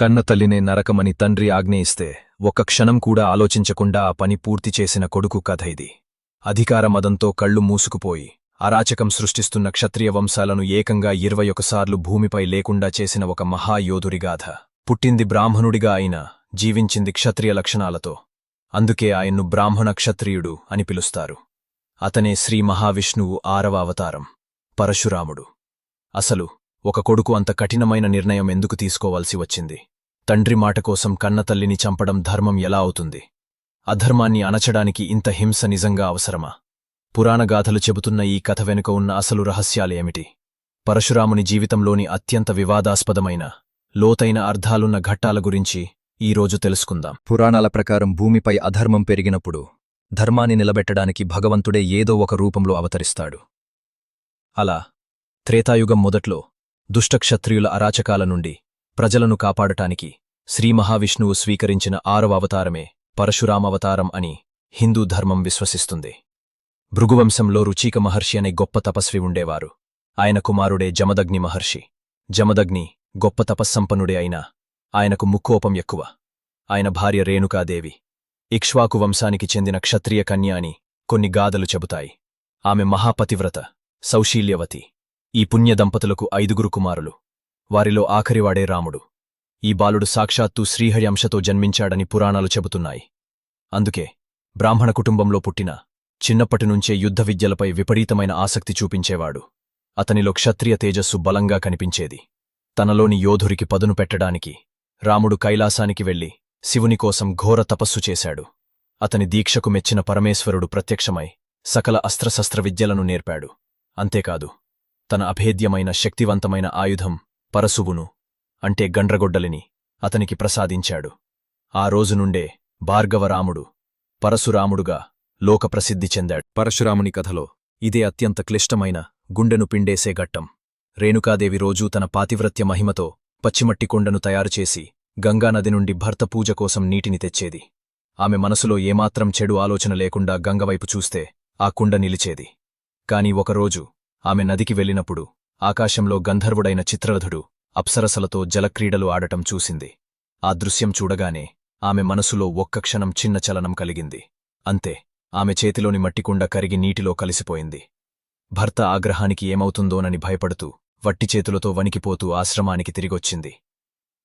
కన్నతల్లినే నరకమని తండ్రి ఆజ్ఞయిస్తే ఒక్క క్షణం కూడా ఆలోచించకుండా ఆ పని పూర్తి చేసిన కొడుకు కథ ఇది. అధికార మదంతో కళ్ళు మూసుకుపోయి అరాచకం సృష్టిస్తున్న క్షత్రియ వంశాలను ఏకంగా ఇరవై ఒకసార్లు భూమిపై లేకుండా చేసిన ఒక మహాయోధురిగాథ పుట్టింది బ్రాహ్మణుడిగా అయినా జీవించింది క్షత్రియ లక్షణాలతో. అందుకే ఆయన్ను బ్రాహ్మణ క్షత్రియుడు అని పిలుస్తారు. అతనే శ్రీ మహావిష్ణువు ఆరవ అవతారం. పరశురాముడు. అసలు ఒక కొడుకు అంత కఠినమైన నిర్ణయం ఎందుకు తీసుకోవాల్సి వచ్చింది? తండ్రి మాట కోసం కన్నతల్లిని చంపడం ధర్మం ఎలా అవుతుంది? అధర్మాన్ని అణచడానికి ఇంత హింస నిజంగా అవసరమా? పురాణగాథలు చెబుతున్న ఈ కథ వెనుక ఉన్న అసలు రహస్యాలేమిటి? పరశురాముని జీవితంలోని అత్యంత వివాదాస్పదమైన లోతైన అర్థాలున్న ఘట్టాల గురించి ఈరోజు తెలుసుకుందాం. పురాణాల ప్రకారం భూమిపై అధర్మం పెరిగినప్పుడు ధర్మాన్ని నిలబెట్టడానికి భగవంతుడే ఏదో ఒక రూపంలో అవతరిస్తాడు. అలా త్రేతాయుగం మొదట్లో దుష్టక్షత్రియుల అరాచకాల నుండి ప్రజలను కాపాడటానికి శ్రీ మహావిష్ణువు స్వీకరించిన ఆరవ అవతారమే పరశురామవతారం అని హిందూ ధర్మం విశ్వసిస్తుంది. భృగువంశంలో రుచీక మహర్షి అనే గొప్ప తపస్వి ఉండేవారు. ఆయన కుమారుడే జమదగ్ని మహర్షి. జమదగ్ని గొప్ప తపస్సంపన్నుడే అయినా ఆయనకు ముక్కోపం ఎక్కువ. ఆయన భార్య రేణుకాదేవి. ఇక్ష్వాకు వంశానికి చెందిన క్షత్రియ కన్య అని కొన్ని గాథలు చెబుతాయి. ఆమె మహాపతివ్రత సౌశీల్యవతి. ఈ పుణ్య దంపతులకు ఐదుగురు కుమారులు. వారిలో ఆఖరివాడే రాముడు. ఈ బాలుడు సాక్షాత్తు శ్రీహరి అంశతో జన్మించాడని పురాణాలు చెబుతున్నాయి. అందుకే బ్రాహ్మణ కుటుంబంలో పుట్టిన చిన్నప్పటినుంచే యుద్ధ విద్యలపై విపరీతమైన ఆసక్తి చూపించేవాడు. అతనిలో క్షత్రియ తేజస్సు బలంగా కనిపించేది. తనలోని యోధురికి పదును పెట్టడానికి రాముడు కైలాసానికి వెళ్ళి శివునికోసం ఘోర తపస్సు చేశాడు. అతని దీక్షకు మెచ్చిన పరమేశ్వరుడు ప్రత్యక్షమై సకల అస్త్రశస్త్ర విద్యలను నేర్పాడు. అంతేకాదు తన అభేద్యమైన శక్తివంతమైన ఆయుధం పరశువును అంటే గండ్రగొడ్డలిని అతనికి ప్రసాదించాడు. ఆ రోజు నుండే భార్గవరాముడు పరశురాముడుగా లోకప్రసిద్ధి చెందాడు. పరశురాముని కథలో ఇదే అత్యంత క్లిష్టమైన గుండెను పిండేసే ఘట్టం. రేణుకాదేవి రోజూ తన పాతివ్రత్య మహిమతో పచ్చిమట్టి కొండను తయారుచేసి గంగానది నుండి భర్త పూజ కోసం నీటిని తెచ్చేది. ఆమె మనసులో ఏమాత్రం చెడు ఆలోచన లేకుండా గంగవైపు చూస్తే ఆ కుండ నిలిచేది. కాని ఒకరోజు ఆమె నదికి వెళ్ళినప్పుడు ఆకాశంలో గంధర్వుడైన చిత్రరథుడు అప్సరసలతో జలక్రీడలు ఆడటం చూసింది. ఆ దృశ్యం చూడగానే ఆమె మనసులో ఒక్క క్షణం చిన్న చలనం కలిగింది. అంతే ఆమె చేతిలోని మట్టికుండ కరిగి నీటిలో కలిసిపోయింది. భర్త ఆగ్రహానికి ఏమవుతుందోనని భయపడుతూ వట్టి చేతులతో వణికిపోతూ ఆశ్రమానికి తిరిగొచ్చింది.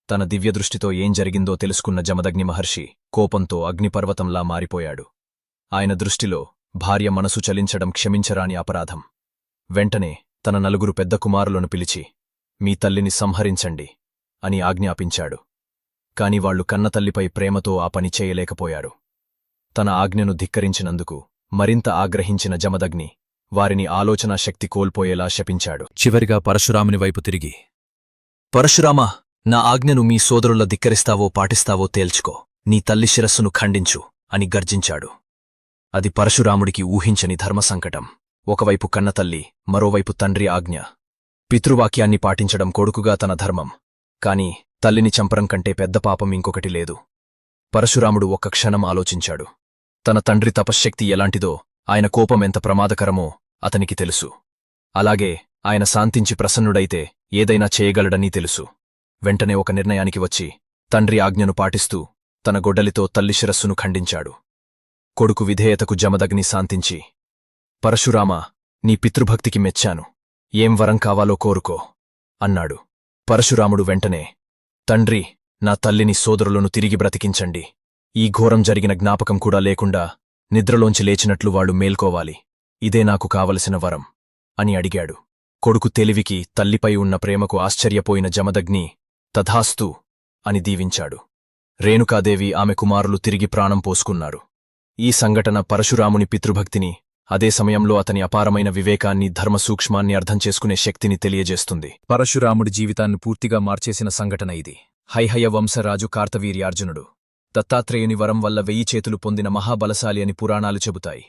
తన దివ్యదృష్టితో ఏం జరిగిందో తెలుసుకున్న జమదగ్ని మహర్షి కోపంతో అగ్నిపర్వతంలా మారిపోయాడు. ఆయన దృష్టిలో భార్య మనసు చలించడం క్షమించరాని అపరాధం. వెంటనే తన నలుగురు పెద్ద కుమారులను పిలిచి మీ తల్లిని సంహరించండి అని ఆజ్ఞాపించాడు. కాని వాళ్ళు కన్నతల్లిపై ప్రేమతో ఆ పని చేయలేకపోయారు. తన ఆజ్ఞను ధిక్కరించినందుకు మరింత ఆగ్రహించిన జమదగ్ని వారిని ఆలోచనా శక్తి కోల్పోయేలా శపించాడు. చివరిగా పరశురాముని వైపు తిరిగి పరశురామా నా ఆజ్ఞను మీ సోదరుల ధిక్కరిస్తావో పాటిస్తావో తేల్చుకో. నీ తల్లి శిరస్సును ఖండించు అని గర్జించాడు. అది పరశురాముడికి ఊహించని ధర్మసంకటం. ఒకవైపు కన్నతల్లి మరోవైపు తండ్రి ఆజ్ఞ. పితృవాక్యాన్ని పాటించడం కొడుకుగా తన ధర్మం. కాని తల్లిని చంపరం కంటే పెద్ద పాపం ఇంకొకటి లేదు. పరశురాముడు ఒక్క క్షణం ఆలోచించాడు. తన తండ్రి తపశ్శక్తి ఎలాంటిదో ఆయన కోపం ఎంత ప్రమాదకరమో అతనికి తెలుసు. అలాగే ఆయన శాంతించి ప్రసన్నుడైతే ఏదైనా చేయగలడనీ తెలుసు. వెంటనే ఒక నిర్ణయానికి వచ్చి తండ్రి ఆజ్ఞను పాటిస్తూ తన గొడ్డలితో తల్లి శిరస్సును ఖండించాడు. కొడుకు విధేయతకు జమదగ్ని శాంతించి పరశురామా నీ పితృభక్తికి మెచ్చాను. ఏం వరం కావాలో కోరుకో అన్నాడు. పరశురాముడు వెంటనే తండ్రి నా తల్లిని సోదరులను తిరిగి బ్రతికించండి. ఈ ఘోరం జరిగిన జ్ఞాపకం కూడా లేకుండా నిద్రలోంచి లేచినట్లు వాళ్ళు మేల్కోవాలి. ఇదే నాకు కావలసిన వరం అని అడిగాడు. కొడుకు తెలివికి తల్లిపై ఉన్న ప్రేమకు ఆశ్చర్యపోయిన జమదగ్ని తథాస్తు అని దీవించాడు. రేణుకాదేవి ఆమె కుమారులు తిరిగి ప్రాణం పోసుకున్నారు. ఈ సంఘటన పరశురాముని పితృభక్తిని అదే సమయంలో అతని అపారమైన వివేకాన్ని ధర్మసూక్ష్మాన్ని అర్థం చేసుకునే శక్తిని తెలియజేస్తుంది. పరశురాముడి జీవితాన్ని పూర్తిగా మార్చేసిన సంఘటన ఇది. హైహయ వంశరాజు కార్తవీర్యార్జునుడు దత్తాత్రేయుని వరం వల్ల వెయ్యి చేతులు పొందిన మహాబలశాలి అని పురాణాలు చెబుతాయి.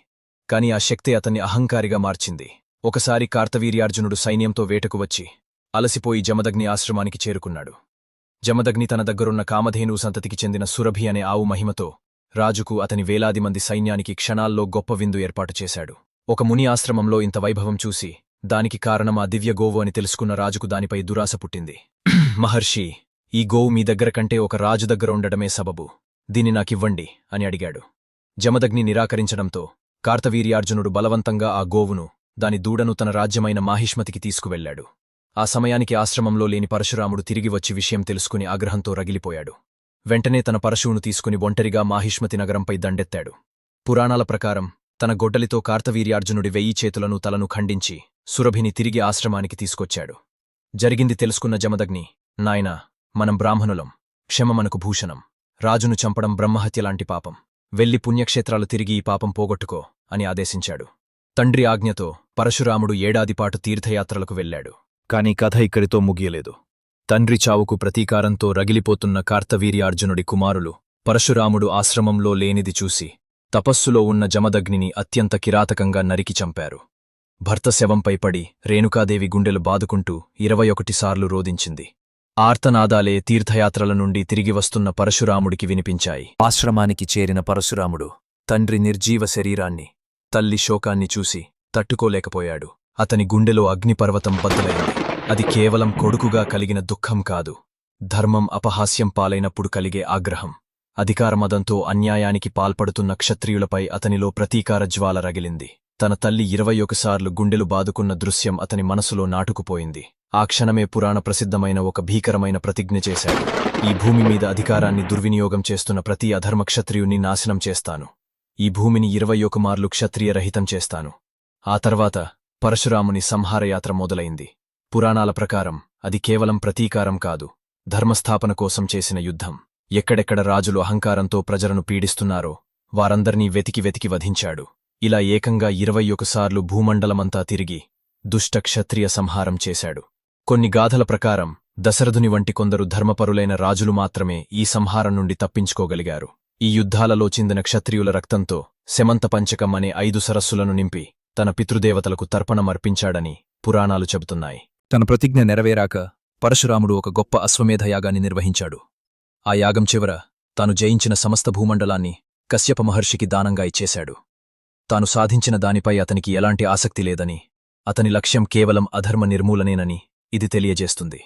కాని ఆ శక్తి అతన్ని అహంకారిగా మార్చింది. ఒకసారి కార్తవీర్యార్జునుడు సైన్యంతో వేటకు వచ్చి అలసిపోయి జమదగ్ని ఆశ్రమానికి చేరుకున్నాడు. జమదగ్ని తన దగ్గరున్న కామధేను సంతతికి చెందిన సురభి అనే ఆవు మహిమతో రాజుకు అతని వేలాది మంది సైన్యానికి క్షణాల్లో గొప్ప విందు ఏర్పాటు చేశాడు. ఒక ముని ఆశ్రమంలో ఇంత వైభవం చూసి దానికి కారణం ఆ దివ్య గోవు అని తెలుసుకున్న రాజుకు దానిపై దురాశ పుట్టింది. మహర్షి ఈ గోవు మీ దగ్గర కంటే ఒక రాజు దగ్గర ఉండడమే సబబు. దీన్ని నాకివ్వండి అని అడిగాడు. జమదగ్ని నిరాకరించడంతో కార్తవీర్యార్జునుడు బలవంతంగా ఆ గోవును దాని దూడను తన రాజ్యమైన మాహిష్మతికి తీసుకువెళ్ళాడు ఆ సమయానికి ఆశ్రమంలో లేని పరశురాముడు తిరిగి వచ్చి విషయం తెలుసుకుని ఆగ్రహంతో రగిలిపోయాడు. వెంటనే తన పరశువును తీసుకుని ఒంటరిగా మాహిష్మతి నగరంపై దండెత్తాడు. పురాణాల ప్రకారం తన గొడ్డలితో కార్తవీర్యార్జునుడి వెయ్యి చేతులను తలను ఖండించి సురభిని తిరిగి ఆశ్రమానికి తీసుకొచ్చాడు. జరిగింది తెలుసుకున్న జమదగ్ని నాయనా మనం బ్రాహ్మణులం క్షమ మనకు భూషణం రాజును చంపడం బ్రహ్మహత్యలాంటి పాపం వెళ్ళి పుణ్యక్షేత్రాలు తిరిగి ఈ పాపం పోగొట్టుకో అని ఆదేశించాడు. తండ్రి ఆజ్ఞతో పరశురాముడు ఏడాదిపాటు తీర్థయాత్రలకు వెళ్ళాడు కాని కథ ఇక్కడితో ముగియలేదు. తండ్రి చావుకు ప్రతీకారంతో రగిలిపోతున్న కార్తవీర్యార్జునుడి కుమారులు పరశురాముడు ఆశ్రమంలో లేనిది చూసి తపస్సులో ఉన్న జమదగ్నిని అత్యంత కిరాతకంగా నరికి చంపారు. భర్త శవంపై పడి రేణుకాదేవి గుండెలు బాదుకుంటూ ఇరవై ఒకటిసార్లు రోదించింది ఆర్తనాదాలే తీర్థయాత్రల నుండి తిరిగి వస్తున్న పరశురాముడికి వినిపించాయి. ఆశ్రమానికి చేరిన పరశురాముడు తండ్రి నిర్జీవ శరీరాన్ని తల్లి శోకాన్ని చూసి తట్టుకోలేకపోయాడు. అతని గుండెలో అగ్నిపర్వతం బద్దలైంది. అది కేవలం కొడుకుగా కలిగిన దుఃఖం కాదు. ధర్మం అపహాస్యం పాలైనప్పుడు కలిగే ఆగ్రహం. అధికారమదంతో అన్యాయానికి పాల్పడుతున్న క్షత్రియులపై అతనిలో ప్రతీకార జ్వాల రగిలింది. తన తల్లి ఇరవై ఒకసార్లు గుండెలు బాదుకున్న దృశ్యం అతని మనసులో నాటుకుపోయింది. ఆ క్షణమే పురాణ ప్రసిద్ధమైన ఒక భీకరమైన ప్రతిజ్ఞ చేశాడు. ఈ భూమి మీద అధికారాన్ని దుర్వినియోగం చేస్తున్న ప్రతి అధర్మక్షత్రియుణ్ణి నాశనం చేస్తాను. ఈ భూమిని ఇరవై ఒకమార్లు క్షత్రియరహితం చేస్తాను. ఆ తర్వాత పరశురాముని సంహారయాత్ర మొదలైంది. పురాణాల ప్రకారం అది కేవలం ప్రతీకారం కాదు. ధర్మస్థాపన కోసం చేసిన యుద్ధం. ఎక్కడెక్కడ రాజులు అహంకారంతో ప్రజలను పీడిస్తున్నారో వారందర్నీ వెతికి వెతికి వధించాడు. ఇలా ఏకంగా ఇరవై ఒకసార్లు భూమండలమంతా తిరిగి దుష్ట క్షత్రియ సంహారం చేశాడు. కొన్ని గాథల ప్రకారం దశరథుని వంటి కొందరు ధర్మపరులైన రాజులు మాత్రమే ఈ సంహారం నుండి తప్పించుకోగలిగారు. ఈ యుద్ధాలలో చిందిన క్షత్రియుల రక్తంతో శమంత పంచకం అనే ఐదు సరస్సులను నింపి తన పితృదేవతలకు తర్పణమర్పించాడని పురాణాలు చెబుతున్నాయి. తన ప్రతిజ్ఞ నెరవేరాక పరశురాముడు ఒక గొప్ప అశ్వమేధ యాగాన్ని నిర్వహించాడు. ఆ యాగం చివర తాను జయించిన సమస్త భూమండలాన్ని కశ్యప మహర్షికి దానంగా ఇచ్చేశాడు. తాను సాధించిన దానిపై అతనికి ఎలాంటి ఆసక్తి లేదని అతని లక్ష్యం కేవలం అధర్మ నిర్మూలనేనని ఇది తెలియజేస్తుంది.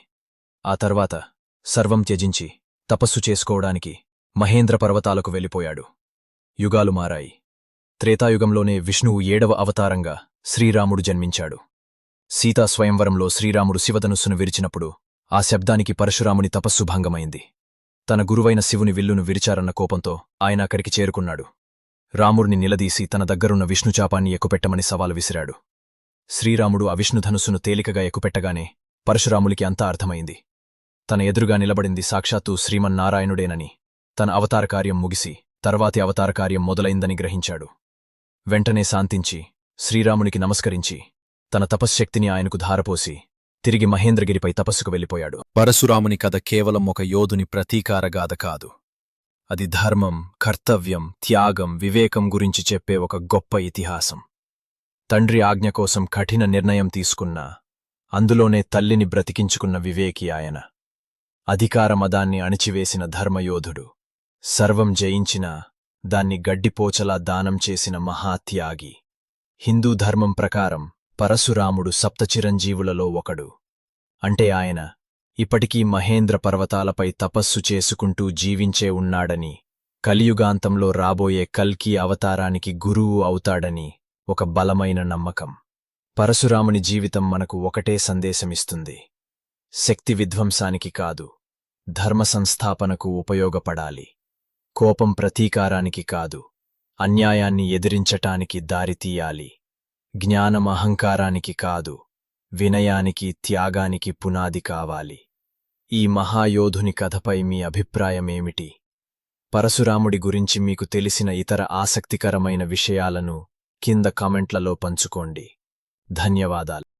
ఆ తర్వాత సర్వం త్యజించి తపస్సు చేసుకోవడానికి మహేంద్ర పర్వతాలకు వెళ్ళిపోయాడు. యుగాలు మారాయి. త్రేతాయుగంలోనే విష్ణువు ఏడవ అవతారంగా శ్రీరాముడు జన్మించాడు. సీతా స్వయంవరంలో శ్రీరాముడు శివధనుస్సును విరిచినప్పుడు ఆ శబ్దానికి పరశురాముని తపస్సు భంగమైంది. తన గురువైన శివుని విల్లును విరిచారన్న కోపంతో ఆయన అక్కడికి చేరుకున్నాడు. రాముడిని నిలదీసి తన దగ్గరున్న విష్ణుచాపాన్ని ఎక్కుపెట్టమని సవాలు విసిరాడు. శ్రీరాముడు ఆ విష్ణుధనుస్సును తేలికగా ఎక్కుపెట్టగానే పరశురాములికి అంతా అర్థమైంది. తన ఎదురుగా నిలబడింది సాక్షాత్తు శ్రీమన్నారాయణుడేనని తన అవతారకార్యం ముగిసి తర్వాతి అవతారకార్యం మొదలైందని గ్రహించాడు. వెంటనే శాంతించి శ్రీరామునికి నమస్కరించి తన తపశ్శక్తిని ఆయనకు ధారపోసి తిరిగి మహేంద్రగిరిపై తపస్సుకు వెళ్ళిపోయాడు. పరశురాముని కథ కేవలం ఒక యోధుని ప్రతీకారగాథ కాదు. అది ధర్మం కర్తవ్యం త్యాగం వివేకం గురించి చెప్పే ఒక గొప్ప ఇతిహాసం. తండ్రి ఆజ్ఞ కోసం కఠిన నిర్ణయం తీసుకున్నా అందులోనే తల్లిని బ్రతికించుకున్న వివేకి ఆయన. అధికారమదాన్ని అణిచివేసిన ధర్మయోధుడు సర్వం జయించినా దాన్ని గడ్డిపోచలా దానం చేసిన మహాత్యాగి. హిందూ ధర్మం ప్రకారం పరశురాముడు సప్తచిరంజీవులలో ఒకడు. అంటే ఆయన ఇప్పటికీ మహేంద్ర పర్వతాలపై తపస్సు చేసుకుంటూ జీవించే ఉన్నాడని కలియుగాంతంలో రాబోయే కల్కి అవతారానికి గురువు అవుతాడని ఒక బలమైన నమ్మకం. పరశురాముని జీవితం మనకు ఒకటే సందేశమిస్తుంది. శక్తి విధ్వంసానికి కాదు ధర్మ సంస్థాపనకు ఉపయోగపడాలి. కోపం ప్రతీకారానికి కాదు అన్యాయాన్ని ఎదిరించటానికి దారితీయాలి జ్ఞానమహంకారానికి కాదు వినయానికి త్యాగానికి పునాది కావాలి. ఈ మహాయోధుని కథపై మీ అభిప్రాయమేమిటి? పరశురాముడి గురించి మీకు తెలిసిన ఇతర ఆసక్తికరమైన విషయాలను కింద కామెంట్లలో పంచుకోండి. ధన్యవాదాలు.